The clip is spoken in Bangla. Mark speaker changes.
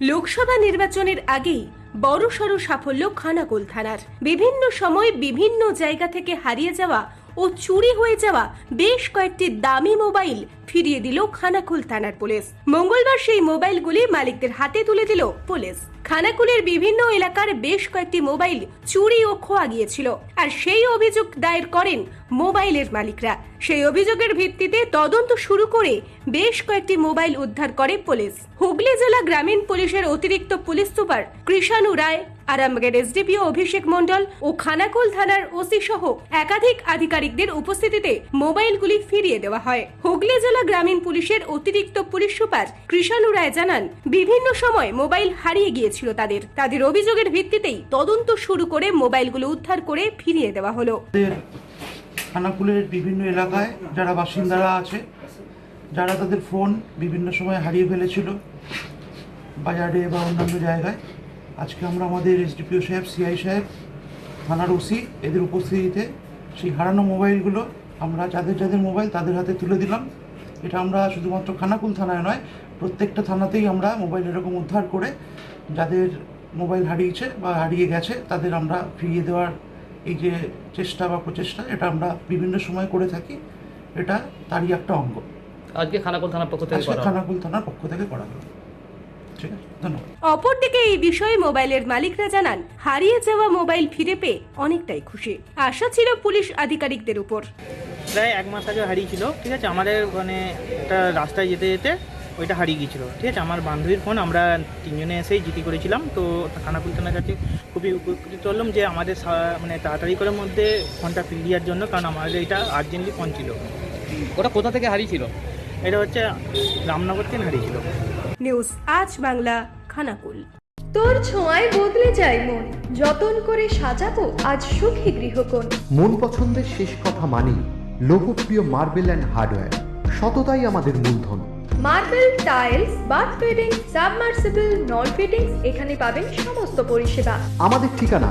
Speaker 1: লোকসভা নির্বাচনের আগেই বড়সড় সাফল্য খানাকুল থানার। বিভিন্ন সময় বিভিন্ন জায়গা থেকে হারিয়ে যাওয়া ও চুরি হয়ে যাওয়া বেশ কয়েকটি দামি মোবাইল ফিরিয়ে দিল খানাকুল থানার পুলিশ। মঙ্গলবার সেই মোবাইলগুলি মালিকদের হাতে তুলে দিল পুলিশ। খানাকুলের বিভিন্ন এলাকার বেশ কয়েকটি মোবাইল চুরি ও খোয়া গিয়েছিল আর সেই অভিযোগ দায়ের করেন মোবাইলের মালিকরা। সেই অভিযোগের ভিত্তিতে তদন্ত শুরু করে বেশ কয়েকটি মোবাইল উদ্ধার করে পুলিশ। হুগলি জেলা গ্রামীণ পুলিশের অতিরিক্ত পুলিশ সুপার কৃষাণু রায় আরামবাগের এসডিপিও অভিষেক মন্ডল ও খানাকুল থানার ওসি সহ একাধিক আধিকারিকদের উপস্থিতিতে মোবাইলগুলি ফিরিয়ে দেওয়া হয়। হুগলি জেলা গ্রামীণ পুলিশের অতিরিক্ত পুলিশ সুপার কৃষাণু রায় জানান, বিভিন্ন সময় মোবাইল হারিয়ে গিয়েছিল তাদের। তাদের অভিযোগের ভিত্তিতেই তদন্ত শুরু করে মোবাইলগুলো উদ্ধার করে ফিরিয়ে দেওয়া হলো।
Speaker 2: খানাকুলের বিভিন্ন এলাকায় যারা বাসিন্দারা আছে, যারা তাদের ফোন বিভিন্ন সময় হারিয়ে ফেলেছিল, বাজারে বা অন্যান্য জায়গায়। আজকে আমরা আমাদের এসডিপিও সাহেব সিআই সাহেব থানার ওসি এদের উপস্থিতিতে সেই হারানো মোবাইলগুলো আমরা যাদের যাদের মোবাইল তাদের হাতে তুলে দিলাম। এটা আমরা শুধুমাত্র খানাকুল থানায় নয় প্রত্যেকটা থানাতেই আমরা মোবাইল এরকম উদ্ধার করে যাদের মোবাইল হারিয়েছে বা হারিয়ে গেছে তাদের আমরা ফিরিয়ে দেওয়ার এই যে চেষ্টা বা প্রচেষ্টা এটা আমরা বিভিন্ন সময় করে থাকি। এটা তারই একটা অঙ্গ।
Speaker 3: আজকে খানাকুল থানার পক্ষ থেকে।
Speaker 2: খানাকুল থানার পক্ষ থেকে করা হলো ঠিক আছে ধন্যবাদ।
Speaker 1: অপরদিকে এই বিষয়ে মোবাইলের মালিকরা জানান হারিয়ে যাওয়া মোবাইল ফিরে পেয়ে অনেকটাই খুশি। আশা ছিল পুলিশ আধিকারিকদের উপর।
Speaker 4: প্রায় এক মাস আগে হারিয়েছিল ঠিক আছে? আমাদের মানে একটা রাস্তায় যেতে যেতে ওইটা হারিয়ে গিয়েছিল ঠিক আছে? আমার বান্ধবীর ফোন আমরা তিনজনে এসেই জিটি করেছিলাম তো খানাকুল থানার কাছে খুবই উপকৃত হলাম যে আমাদের মানে তাড়াতাড়ি করার মধ্যে ফোনটা ফিরিয়ে দেওয়ার জন্য কারণ আমাদের এটা আর্জেন্টলি ফোন ছিল।
Speaker 3: ওটা কোথা থেকে হারিয়েছিল?
Speaker 4: এটা হচ্ছে রামনগর থেকে হারিয়েছিল।
Speaker 1: নিউজ আজ বাংলা খানাকুল।
Speaker 5: তোর ছোঁয়ায় বদলে যায় মন। যতন করে সাজাবো আজ সুখী গৃহকোণ।
Speaker 6: মন পছন্দের শেষ কথা মানি লোকপ্রিয় মার্বেল অ্যান্ড হার্ডওয়্যার। সততাই আমাদের মূলধন।
Speaker 5: Marble tiles bath fitting submersible নল ফিটিংস এখানে পাবেন সমস্ত পরিষেবা।
Speaker 6: আমাদের ঠিকানা